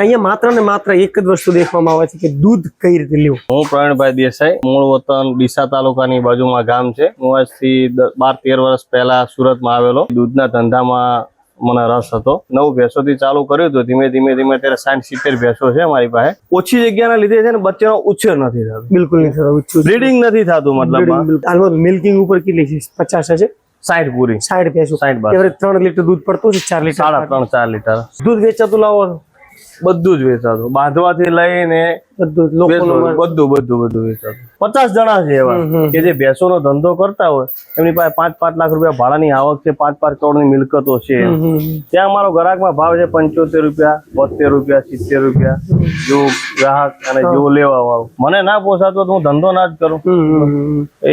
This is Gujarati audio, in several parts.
અહીંયા માત્ર ને માત્ર એક જ વસ્તુ દેખવામાં આવે છે કે દૂધ કઈ રીતે લેવું હું પ્રવીણભાઈ દેસાઈ મૂળ વતન ડીસા તાલુકાની બાજુમાં ગામ છે. હું આજથી બાર તેર વર્ષ પહેલા સુરતમાં આવેલો. દૂધના ધંધામાં મને રસ હતો. નવ ભેંસોથી ચાલુ કર્યું હતું. ધીમે ધીમે ધીમે અત્યારે સાઠ સિત્તેર ભેંસો છે મારી પાસે. ઓછી જગ્યાના લીધે છે ને બચ્ચાનો ઉછેર નથી થતો. બિલકુલ નહીં થતો. બ્રીડિંગ નથી થતું મતલબ મિલ્કિંગ ઉપર કેટલી છે? પચાસ છે સાઈઠ પૂરી. સાઈઠ ભેંસો. સાઈઠ ત્રણ લીટર દૂધ પડતું છે ચાર લીટર સાડા ત્રણ ચાર લીટર. દૂધ વેચાતું લાવો? બધું જ વેચાતું. બાંધવાથી લઈને બધું બધું બધું બધું વેચાતું. પચાસ જણા છે એવા. કે જે ભેંસોનો ધંધો કરતા હોય એમની પાસે પાંચ પાંચ લાખ રૂપિયા ભાડાની આવક છે પાંચ પાંચ કરોડની મિલકતો છે. ત્યાં અમારો ગ્રાહકમાં ભાવ છે પંચોતેર રૂપિયા બોતેર રૂપિયા સિત્તેર રૂપિયા. જો ગ્રાહક અને જેવો લેવા વાળો. મને ના પોસાતો તો હું ધંધો ના જ કરું.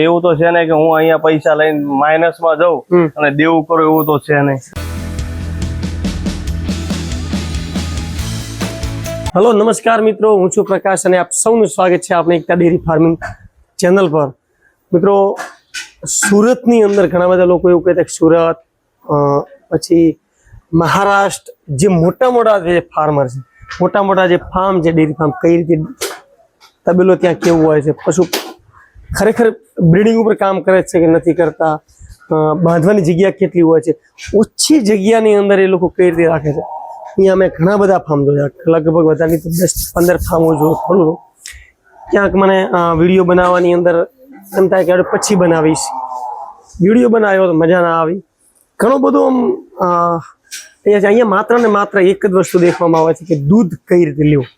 એવું તો છે ને કે હું અહીંયા પૈસા લઈને માઇનસમાં. જઉં અને દેવું કરું એવું તો છે નહીં. હલો, નમસ્કાર મિત્રો. હું છું પ્રકાશ અને આપ સૌનું સ્વાગત છે આપણે એકતા ડેરી ફાર્મિંગ ચેનલ પર. મિત્રો, સુરતની અંદર ઘણા બધા લોકો એવું કહેતા કે સુરત પછી મહારાષ્ટ્ર જે મોટા મોટા જે ફાર્મર છે, મોટા મોટા જે ફાર્મ છે, ડેરી ફાર્મ કઈ રીતે તબેલો ત્યાં કેવું હોય છે, પશુ ખરેખર બ્રિડિંગ ઉપર કામ કરે છે કે નથી કરતા બાંધવાની જગ્યા કેટલી હોય છે, ઓછી જગ્યાની અંદર એ લોકો કઈ રીતે રાખે છે? અહીંયા મેં ઘણા બધા ફાર્મ જોયા લગભગ બધાની તો દસ પંદર ફાર્મો જો ખરું છું. ક્યાંક મને વીડિયો બનાવવાની અંદર એમ થાય કે પછી બનાવીશ વીડિયો બનાવ્યો તો મજા ના આવી ઘણો બધો આમ અહીંયા. અહીંયા માત્ર ને માત્ર એક જ વસ્તુ દેખવામાં આવે છે કે દૂધ કઈ રીતે લેવું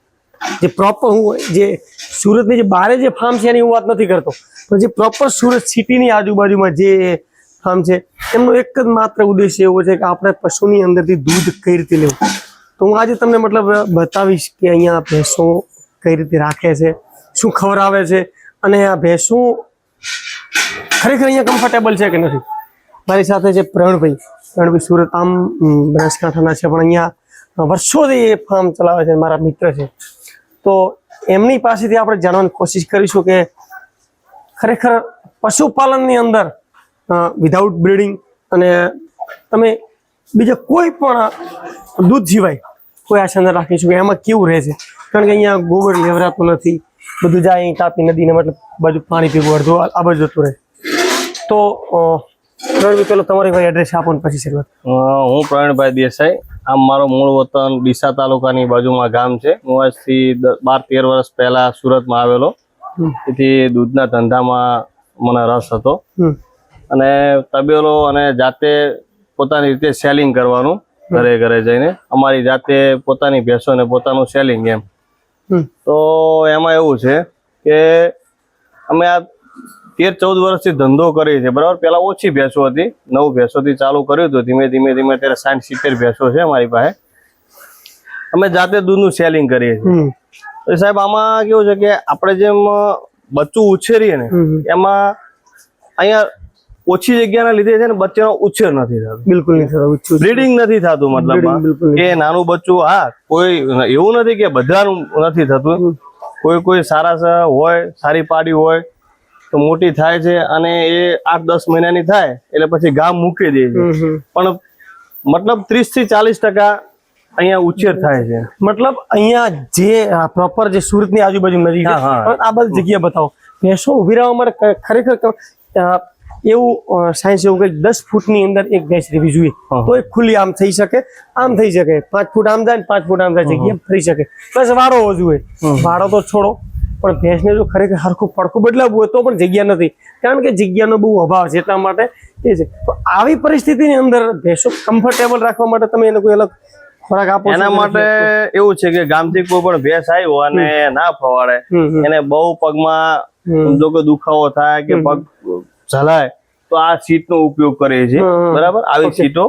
જે પ્રોપર હું, જે સુરતની જે બારે જે ફાર્મ છે એની હું વાત નથી કરતો, પણ જે પ્રોપર સુરત સિટીની આજુબાજુમાં જે ફાર્મ છે, એમનો એક જ માત્ર ઉદ્દેશ્ય એવો છે કે આપણે પશુની અંદરથી દૂધ કઈ રીતે લેવું તો હું આજે તમને મતલબ બતાવીશ કે અહીંયા ભેંસો કઈ રીતે રાખે છે, શું ખવડાવે છે અને આ ભેંસો ખરેખર અહીંયા કમ્ફર્ટેબલ છે કે નથી? મારી સાથે છે પ્રણભાઈ પ્રણભાઈ સુરત આમ બનાસકાંઠાના છે, પણ અહીંયા વર્ષોથી એ ફાર્મ ચલાવે છે મારા મિત્ર છે. તો એમની પાસેથી આપણે જાણવાની કોશિશ કરીશું કે ખરેખર પશુપાલનની અંદર વિધાઉટ બ્રીડિંગ અને તમે બીજા કોઈ પણ દૂધ સિવાય કોઈ આશા ન રાખીશું કે એમાં કેવું રહે છે? કારણ કે અહીંયા ગોબર લેવરાતું નથી. બધું જાય અહીં તાપી નદીને મતલબ બાજુ પાણી પીવું અડધું આ બાજુ જતું રહે. તો પ્રવીણભાઈ પેલો તમારી ભાઈ એડ્રેસ આપો ને પછી શરૂઆત. હું પ્રવીણભાઈ દેસાઈ. આમ મારો મૂળ વતન ડીસા તાલુકાની બાજુમાં ગામ છે. હું આજથી બાર તેર વર્ષ પહેલા સુરતમાં આવેલો. તેથી દૂધના ધંધામાં મને રસ હતો. અને તબેલો અને જાતે પોતાની રીતે સેલિંગ કરવાનું. ઘરે ઘરે જઈને અમારી જાતે પોતાની ભેંસો ને પોતાનું સેલિંગ એમ. તો એમાં એવું છે કે અમે આ તેર ચૌદ વર્ષથી ધંધો કરીએ છીએ બરાબર? પેલા ઓછી ભેંસો હતી નવ ભેંસોથી ચાલુ કર્યું હતું ધીમે ધીમે ધીમે અત્યારે સાઠ સિત્તેર ભેંસો છે અમારી પાસે. અમે જાતે દૂધનું સેલિંગ કરીએ છીએ. તો સાહેબ આમાં કેવું છે કે આપણે જેમ બચ્ચું ઉછેરીએ ને એમાં અહીંયા ઓછી જગ્યાના લીધે છે ને બચ્ચાનો ઉછેર નથી થતો. બિલકુલ નથી થતું ઈચ્છું નથી થતું મતલબ કે નાનું બચ્ચું હા કોઈ એવું નથી કે બધાનું નથી થતું. કોઈ કોઈ સારા હોય સારી પાડી હોય તો મોટી થાય છે અને એ આઠ દસ મહિનાની થાય એટલે પછી ગામ મૂકી દે છે. પણ મતલબ ત્રીસથી ચાલીસ ટકા અહીંયા ઉછેર થાય છે. મતલબ અહીંયા જે પ્રોપર જે સુરતની આજુબાજુ. પણ આ બધી જગ્યા બતાવો. ભેંસો ઊભી રહેવા માટે ખરેખર એવું સાયન્સ એવું કંઈક દસ ફૂટની અંદર એક ભેંસ રહેવી જોઈએ. તો એ ખુલ્લી આમ થઈ શકે આમ થઈ શકે. પાંચ ફૂટ આમ જાય ને પાંચ ફૂટ આમ જાય જગ્યા થઈ શકે. બસ વાળો હોવો જોઈએ વાળો તો છોડો પણ ભેંસને જો ખરેખર હરખું પડખું બદલાવવું હોય તો પણ જગ્યા નથી. કારણ કે જગ્યાનો બહુ અભાવ છે એટલા માટે એ છે. તો આવી પરિસ્થિતિની અંદર ભેંસો કમ્ફર્ટેબલ રાખવા માટે તમે એને કોઈ અલગ ખોરાક આપો એના માટે એવું છે કે ગામથી કોઈ પણ ભેંસ આવ્યો અને ના ફવાડે. એને બહુ પગમાં. જો કે દુખાવો થાય કે પગ ઝલાય તો આ સીટ નો ઉપયોગ કરે હમ. બરાબર? આવી સીટો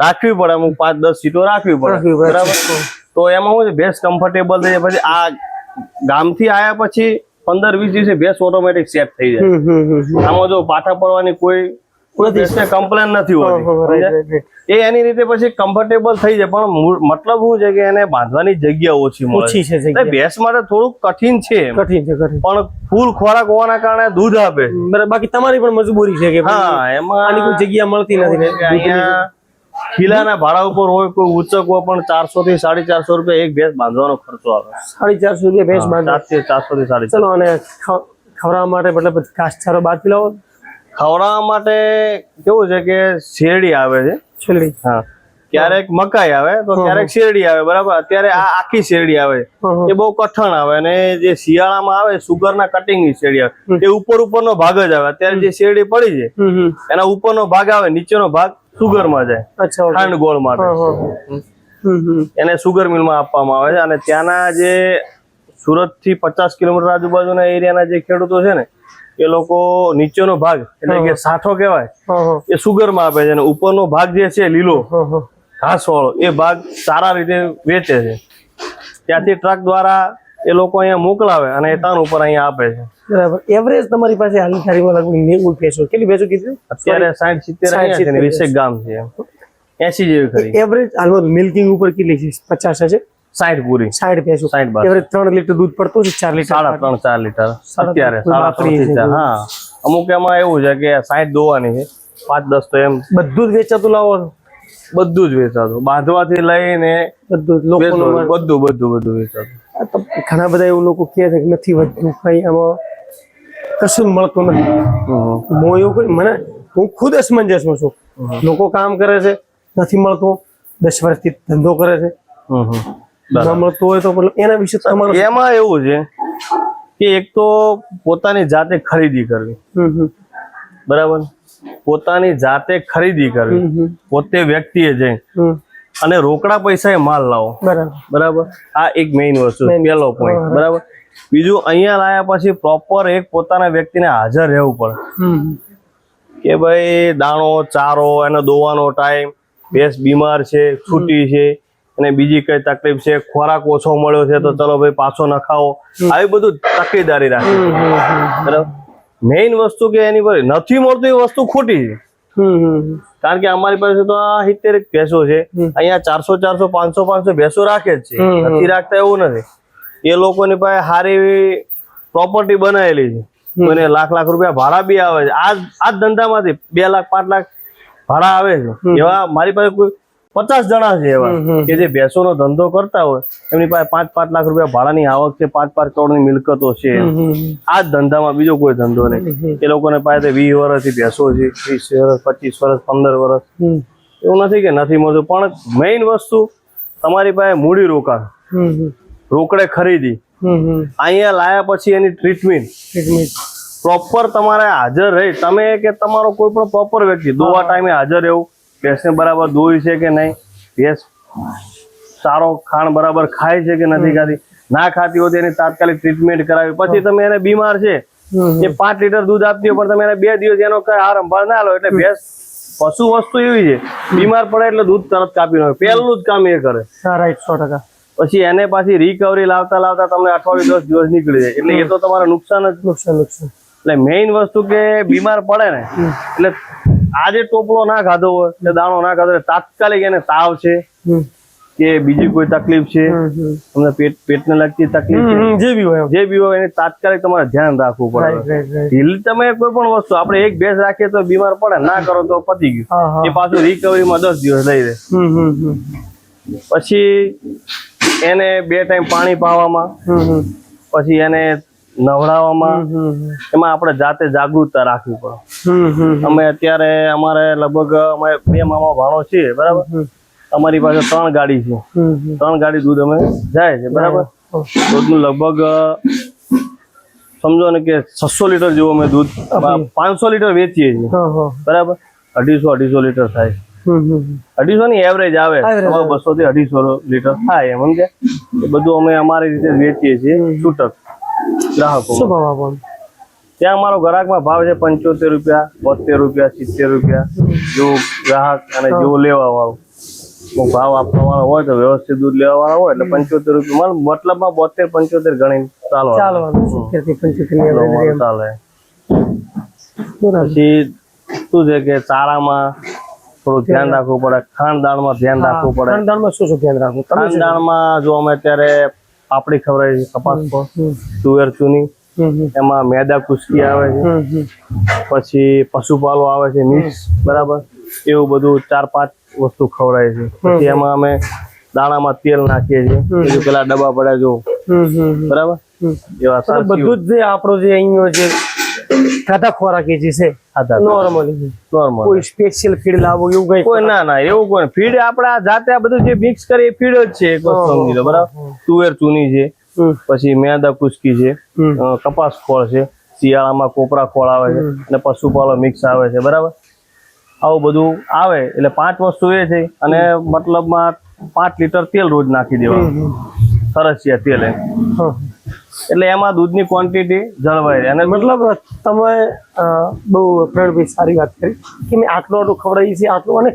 રાખવી પડે અમુક પાંચ દસ સીટો રાખવી પડે. બરાબર? તો એમાં હું છે ભેંસ કમ્ફર્ટેબલ થઈ જાય પછી આ ગામથી આવ્યા પછી પંદર વીસ દિવસે ભેંસ ઓટોમેટિક સેટ થઈ જાય. આમાં જો પાઠા પડવાની કોઈ ભેંસને કમ્પ્લેન નથી હોતી. એ એની રીતે પછી કમ્ફર્ટેબલ થઈ જાય પણ મતલબ શું છે કે એને બાંધવાની જગ્યા ઓછી ઓછી છે એટલે ભેંસ માટે થોડુંક કઠિન છે કઠિન છે પણ ફૂલ ખોરાક હોવાના કારણે દૂધ આપે બાકી તમારી પણ મજબૂરી છે કે હા એમાં આની કોઈ જગ્યા મળતી નથી ખીલાના ભાડા ઉપર હોય કોઈ ઉચક હોય પણ ચારસો થી સાડી ચારસો રૂપિયા એક ભેંસ બાંધવાનો ખર્ચો આવે સાડી ચારસો રૂપિયા ભેંસ બાંધવા ચારસો થી સાડી ચલો અને ખવડાવવા માટે મતલબ ઘાસચારો બાદ લાવો ખવડાવવા માટે કેવું છે કે શેરડી આવે છે? શેરડી. હા. ક્યારેક મકાઈ આવે તો ક્યારેક શેરડી આવે બરાબર? અત્યારે આ આખી શેરડી આવે. એ બહુ કઠણ આવે અને જે શિયાળામાં આવે સુગર ના કટિંગની શેરડી આવે. એ ઉપર ઉપરનો ભાગ જ આવે. અત્યારે જે શેરડી પડી છે એના ઉપર ઉપરનો ભાગ આવે નીચેનો ભાગ સુગરમાં જાય ખાંડ ગોળ માટે. એને સુગર મિલમાં આપવામાં આવે છે. અને ત્યાંના જે સુરતથી પચાસ કિલોમીટર આજુબાજુના એરિયાના જે ખેડૂતો છે ને એ લોકો નીચેનો ભાગ એટલે કે સાઠો કહેવાય. એ સુગરમાં આપે છે અને ઉપરનો ભાગ જે છે લીલો. ઘાસ વાળો એ ભાગ સારા રીતે વેચે છે. ત્યાંથી ટ્રક દ્વારા એ લોકો અહીંયા મોકલાવે અને એ તાન ઉપર અહીંયા આપે છે. બરાબર. એવરેજ તમારી પાસે હાલની તારીખમાં લગભગ નેવું ભેંસો. કેટલી ભેંસો કીધું? અત્યારે સાઠ સિત્તેર છે વીસેક ગામ છે એસી જેવી ખરી. એવરેજ હાલમાં મિલ્કિંગ ઉપર કેટલી છે? પચાસ છે સાઠ પૂરી. સાઈઠ ભેંસો સાઈઠ બાર. એવરેજ ત્રણ લીટર દૂધ પડતું છે ચાર લીટર સાડા ત્રણ ચાર લીટર. અત્યારે સાડા ત્રણ ચાર. હા. અમુક એમાં એવું છે કે સાઈઠ દોવાની છે પાંચ દસ તો એમ. બધું જ વેચાતું લાવો બધું જ વેચાતું. બાંધવાથી લઈને બધું લોકો બધું બધું બધું વેચાતું. ઘણા બધા એવું લોકો કહે છે કે નથી વધતું કઈ આમાં કશું મળતું નથી. હું એવું કઈ મને હું ખુદ અસમંજસમાં છું. લોકો કામ કરે છે નથી મળતું દસ વર્ષથી ધંધો કરે છે. ન મળતું હોય તો મતલબ એના વિશે તમારું એમાં એવું છે કે એક તો પોતાની જાતે ખરીદી કરવી. બરાબર? પોતાની જાતે ખરીદી કરવી. પોતે વ્યક્તિએ જઈ. અને રોકડા પૈસા એ માલ લાવો. બરાબર. બરાબર? આ એક મેઇન વસ્તુ પહેલો પોઈન્ટ બરાબર? બીજું અહીંયા લાયા પછી પ્રોપર એક પોતાના વ્યક્તિને હાજર રહેવું પડે. કે ભાઈ દાણો ચારો એને દોવાનો ટાઈમ ભેંસ બીમાર છે છૂટી છે. અને બીજી કઈ તકલીફ છે? ખોરાક ઓછો મળ્યો છે તો ચલો ભાઈ પાછો નખાવો. આવી બધું તકેદારી રાખે બરાબર? મેઇન વસ્તુ કે એની પર નથી મળતું એ વસ્તુ ખોટી છે. કારણ કે અમારી પાસે તો આ સિત્તેર ભેંસો છે. અહીંયા ચારસો ચારસો પાંચસો પાંચસો ભેંસો રાખે જ છે. નથી રાખતા એવું નથી. એ લોકોની પાસે સારી એવી પ્રોપર્ટી બનાવેલી છે. અને લાખ લાખ રૂપિયા ભાડા બી આવે છે. આ આ ધંધામાંથી બે લાખ પાંચ લાખ ભાડા આવે છે. એવા મારી પાસે કોઈ પચાસ જણા છે એવા. કે જે ભેંસોનો ધંધો કરતા હોય એમની પાસે પાંચ પાંચ લાખ રૂપિયા ભાડાની આવક છે પાંચ પાંચ કરોડની મિલકતો છે આ જ ધંધામાં બીજો કોઈ ધંધો નહીં. એ લોકોને પાસે વીસ વર્ષથી ભેંસો છે ત્રીસ વર્ષ પચીસ વર્ષ પંદર વર્ષ. એવું નથી કે નથી મળતું પણ મેઇન વસ્તુ તમારી પાસે મૂડી રોકાણ. રોકડે ખરીદી. અહીંયા લાયા પછી એની ટ્રીટમેન્ટ પ્રોપર તમારે હાજર રહી. તમે કે તમારો કોઈ પણ પ્રોપર વ્યક્તિ દોવા ટાઈમે હાજર રહેવું. ભેંસને બરાબર દોઈ છે કે નહીં? ભેંસ સારો ખાણ બરાબર ખાય છે કે નથી ખાતી? ના ખાતી હોય એની તાત્કાલિક ટ્રીટમેન્ટ કરાવી. પછી તમે એને બીમાર છે એ પાંચ લીટર દૂધ આપતી હોય પણ તમે એને બે દિવસ એનો કઈ આરામ ભાર ના લો એટલે ભેંસ પશુ વસ્તુ એવી છે. બીમાર પડે એટલે દૂધ તરત કાપી નાખે. પહેલું જ કામ એ કરે. રાઈટ સો ટકા. પછી એને પાછી રિકવરી લાવતા લાવતા તમને અઠવાડિયું દસ દિવસ નીકળી જાય. એટલે એ તો તમારે નુકસાન જ. નુકસાન નુકસાન. એટલે મેઇન વસ્તુ કે બીમાર પડે ને એટલે આજે ટોપલો ના ખાધો હોય કે દાણો ના ખાધો તાત્કાલિક એને તાવ છે કે બીજી કોઈ તકલીફ છે? તમને પેટ પેટને લગતી તકલીફ જે બી હોય જે બી હોય એની તાત્કાલિક તમારે ધ્યાન રાખવું પડે. ઢીલ તમે કોઈ પણ વસ્તુ આપણે એક ભેંસ રાખીએ તો બીમાર પડે ના કરો તો પતી ગયું. એ પાછું રિકવરીમાં દસ દિવસ લઈ હમ પછી એને બે ટાઈમ પાણી પાવામાં. પછી એને નવડાવવામાં એમાં આપણે જાતે જાગૃતતા રાખવી પડે. અમે અત્યારે અમારે લગભગ અમે બે મામા ભાણો છીએ બરાબર? અમારી પાસે ત્રણ ગાડી છે. ત્રણ ગાડી દૂધ અમે જાય છે બરાબર? દૂધનું લગભગ સમજો ને કે છસો લીટર જેવું અમે દૂધ પાંચસો લીટર વેચીએ છીએ. બરાબર? અઢીસો અઢીસો લીટર થાય. અઢીસો ની એવરેજ આવે. બસો થી અઢીસો લીટર થાય એમ કે બધું અમે અમારી રીતે વેચીએ છીએ છૂટક. ગ્રાહકો. શું ભાવ આપો? ત્યાં અમારો ગ્રાહકમાં ભાવ છે પંચોતેર રૂપિયા બોતેર રૂપિયા સિત્તેર રૂપિયા. જો ગ્રાહક અને જેવો લેવા વાળો ભાવ આપવા વાળો હોય તો વ્યવસ્થિત દૂધ લેવા વાળો હોય એટલે પંચોતેર રૂપિયા. મતલબમાં બોતેર પંચોતેર ગણી ચાલો. ચાલે પછી શું છે કે ચારામાં થોડું ધ્યાન રાખવું પડે ખાંડદાણમાં ધ્યાન રાખવું પડે. ખાનદાનમાં શું શું ધ્યાન રાખવું? ખાંડદાણમાં જો અમે અત્યારે પાપડી ખવડાવી છે કપાસ પર તુવેર ચૂની. એમાં મેદા કુસ્કી આવે છે. પછી પશુપાલો આવે છે મિક્સ બરાબર? એવું બધું ચાર પાંચ વસ્તુ ખવડાય છે પછી એમાં અમે દાણામાં તેલ નાખીએ છીએ. પેલા ડબ્બા પડ્યા જો. બરાબર? એવા બધું જ જે આપણો જે અહીંનો જે ખાધા ખોરાકી જે છે નોર્મલી નોર્મલ કોઈ સ્પેશિયલ ફીડ લાવો એવું કઈ કોઈ ના ના એવું કોઈ ફીડ આપડા જાતે આ બધું જે મિક્સ કરીએ એ ફીડ જ છે એક વસ્તુ સમજી લો બરાબર? તુવેર ચૂની છે પછી મેંદા કુસકી છે કપાસ ખોળ છે શિયાળામાં કોપરા ખોળ આવે છે અને પશુપાલન મિક્સ આવે છે બરાબર? આવું બધું આવે એટલે પાંચ વસ્તુ એ છે અને મતલબમાં પાંચ લીટર તેલ રોજ નાખી દેવાનું. સરસિયા તેલ એમ. હા. એટલે એમાં દૂધની ક્વોન્ટિટી જળવાઈ રહે. અને મતલબ તમે બહુ પ્રવીણભાઈ સારી વાત કરી કે મેં આટલું આટલું ખવડાવી છે આટલું અને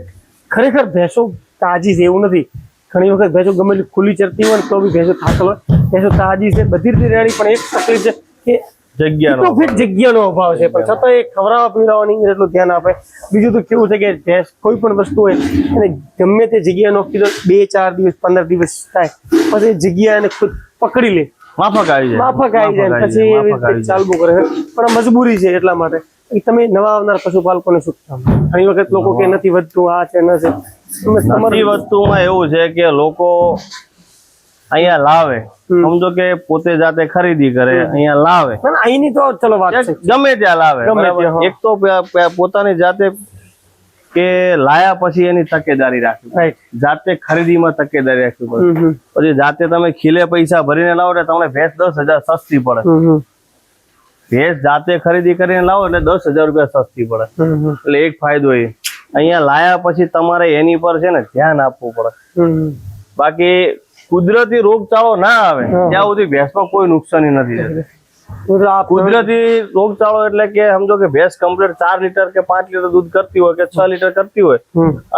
ખરેખર ભેંસો તાજી છે એવું નથી. ઘણી વખત ભેંસો ગમે ખુલ્લી ચરતી હોય તો બી ભેંસો થાકલ હોય. ભેંસો તાજી છે બધી રીતે રેડી પણ એક તકલીફ છે કે જગ્યાનો જગ્યાનો અભાવ છે. પણ છતાં એ ખવડાવવા પીવડાવવાની એટલું ધ્યાન આપે. બીજું તો કેવું છે કે ભેંસ કોઈ પણ વસ્તુ હોય એને ગમે તે જગ્યાનો કીધો બે ચાર દિવસ પંદર દિવસ થાય. પછી એ જગ્યા એને ખુદ પકડી લે. માફક આવી જાય. માફક આવી જાય પછી એવી રીતે ચાલવું કરે છે. પણ મજબૂરી છે એટલા માટે. તમે નવા આવનાર પશુપાલકોને શું કહેવા ઘણી વખત લોકો કે નથી વધતું આ છે ન છે. બધી તમારી એવું છે કે લોકો અહીંયા લાવે. સમજો કે પોતે જાતે ખરીદી કરે અહીંયા લાવે. અહીંની તો ચલો વાત છે. ગમે ત્યાં લાવે. એક તો પોતાની જાતે કે લાયા પછી એની તકેદારી રાખવી જાતે ખરીદીમાં તકેદારી રાખવી પડે. પછી જાતે તમે ખીલે પૈસા ભરીને લાવો એટલે તમને ભેંસ દસ હજાર સસ્તી પડે. ભેંસ જાતે ખરીદી કરીને લાવો એટલે દસ હજાર રૂપિયા સસ્તી પડે. એટલે એક ફાયદો એ. અહીંયા લાયા પછી તમારે એની પર છે ને ધ્યાન આપવું પડે. બાકી કુદરતી રોગચાળો ના આવે. ત્યાં સુધી ભેંસમાં કોઈ નુકસાની નથી કુદરતી રોગચાળો એટલે કે સમજો કે ભેંસ કમ્પ્લીટ ચાર લીટર કે પાંચ લીટર દૂધ કરતી હોય કે છ લીટર કરતી હોય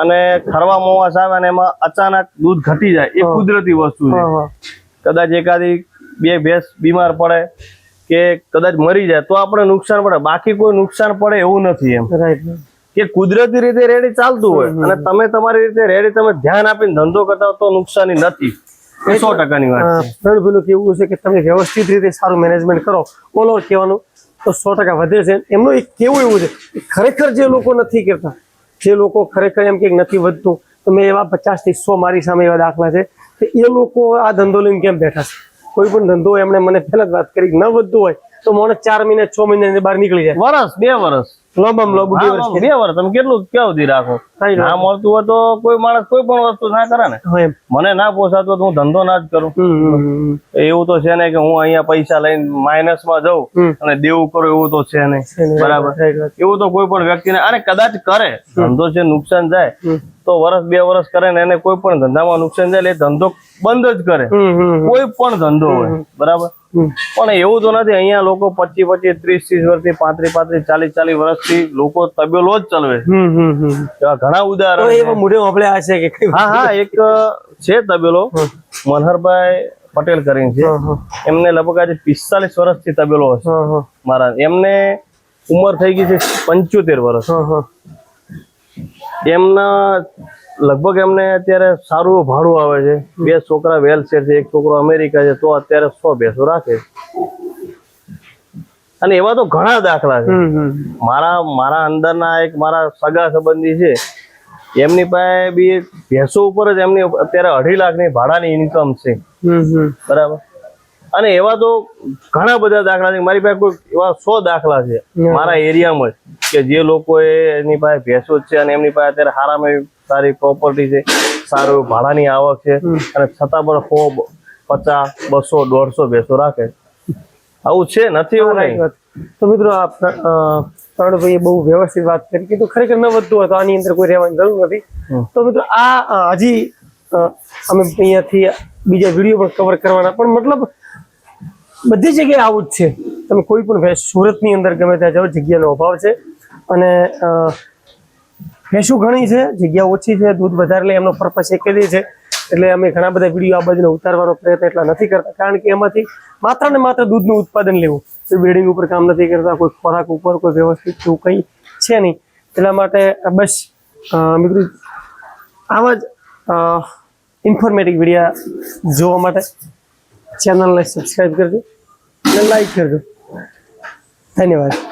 અને ખરવા મોવાસ આવે અને એમાં અચાનક દૂધ ઘટી જાય એ કુદરતી વસ્તુ છે. કદાચ એકાદી બે ભેંસ બીમાર પડે કે કદાચ મરી જાય તો આપણે નુકસાન પડે. બાકી કોઈ નુકસાન પડે એવું નથી એમ. કે કુદરતી રીતે રેડી ચાલતું હોય અને તમે તમારી રીતે રેડી તમે ધ્યાન આપીને ધંધો કરતા તો નુકસાની નથી. સો ટકાની વાત છે. પ્રવીણભાઈનું કેવું છે કે તમે વ્યવસ્થિત રીતે સારું મેનેજમેન્ટ કરો ઓલ ઓવર કહેવાનું તો સો ટકા વધે છે. એમનું એક કેવું એવું છે ખરેખર જે લોકો નથી કરતા જે લોકો ખરેખર એમ કે નથી વધતું તો મેં એવા પચાસથી સો મારી સામે એવા દાખલા છે કે એ લોકો આ ધંધો લઈને કેમ બેઠા છે? કોઈ પણ ધંધો એમણે મને પહેલા જ વાત કરી ન વધતું હોય તો મને ચાર મહિને છ મહિને બહાર નીકળી જાય. વર્ષ બે વરસ. લોબામ લોબ બે વર્ષ બે વર્ષ તમે કેટલું ક્યાં સુધી રાખો? ના મળતું હોય તો કોઈ માણસ કોઈ પણ વસ્તુ ના કરે ને. મને ના પોસાતું હોય તો હું ધંધો ના જ કરું. એવું તો છે ને કે હું અહીંયા પૈસા લઈને માઇનસમાં જઉં અને દેવું કરું એવું તો છે નહીં. બરાબર. એવું તો કોઈ પણ વ્યક્તિને અને કદાચ કરે. ધંધો છે નુકસાન જાય તો વર્ષ બે વર્ષ કરે ને એને કોઈ પણ ધંધામાં નુકસાન જાય એટલે એ ધંધો બંધ જ કરે. કોઈ પણ ધંધો હોય. બરાબર? પણ એવું તો નથી. અહીંયા લોકો પચીસ પચીસ ત્રીસ ત્રીસ વર્ષથી પાંત્રીસ પાંત્રીસ ચાલીસ ચાલીસ વર્ષથી લોકો તબેલો જ ચલાવે ઘણા ઉદાહરણ એવા મોઢે આપણે આ છે કે હા હા એક છે તબેલો. મનહરભાઈ પટેલ કરીને છે. એમને લગભગ આજે પિસ્તાલીસ વર્ષથી તબેલો હશે. મારા એમને ઉંમર થઈ ગઈ છે પંચોતેર વર્ષ. એમના લગભગ એમને અત્યારે સારું ભાડું આવે છે. બે છોકરા વેલ છે એક છોકરો અમેરિકા છે તો અત્યારે સો બેસો રાખે. અને એવા તો ઘણા દાખલા છે. મારા મારા અંદરના એક મારા સગા સંબંધી છે એમની પાસે બી ભેંસો ઉપર જ એમની અત્યારે અઢી લાખની ભાડાની ઇન્કમ છે. બરાબર? અને એવા તો ઘણા બધા દાખલા છે. મારી પાસે કોઈ એવા સો દાખલા છે. મારા એરિયામાં જ કે જે લોકો એની પાસે ભેંસો જ છે અને એમની પાસે અત્યારે સારામાં સારી પ્રોપર્ટી છે સારું ભાડાની આવક છે અને છતાં પણ સો પચાસ બસો દોઢસો ભેંસો રાખે આવું છે? નથી એવું નહીં તો મિત્રો આ પ્રણભાઈએ બહુ વ્યવસ્થિત વાત કરી. કીધું ખરેખર ન વધતું હતું આની અંદર કોઈ રહેવાની જરૂર નથી. તો મિત્રો આ હજી અમે અહીંયાથી બીજા વીડિયો પણ કવર કરવાના. પણ મતલબ બધી જગ્યાએ આવું જ છે. તમે કોઈ પણ સુરતની અંદર ગમે ત્યાં જાઓ જગ્યાનો અભાવ છે. અને ભેંસો ઘણી છે જગ્યા ઓછી છે દૂધ વધારે લે એમનો પર્પસ એક જ છે. એટલે અમે ઘણા બધા વીડિયો આ બાજુને ઉતારવાનો પ્રયત્ન એટલા નથી કરતા. કારણ કે એમાંથી માત્ર ને માત્ર દૂધનું ઉત્પાદન લેવું. કોઈ બિલ્ડિંગ ઉપર કામ નથી કરતા, કોઈ ખોરાક ઉપર, કોઈ વ્યવસ્થિત એવું કંઈ છે નહીં. એટલા માટે બસ મિત્રો, આવા જ ઇન્ફોર્મેટિવ વિડીયા જોવા માટે ચેનલને સબસ્ક્રાઈબ કરજો અને લાઈક કરજો. ધન્યવાદ.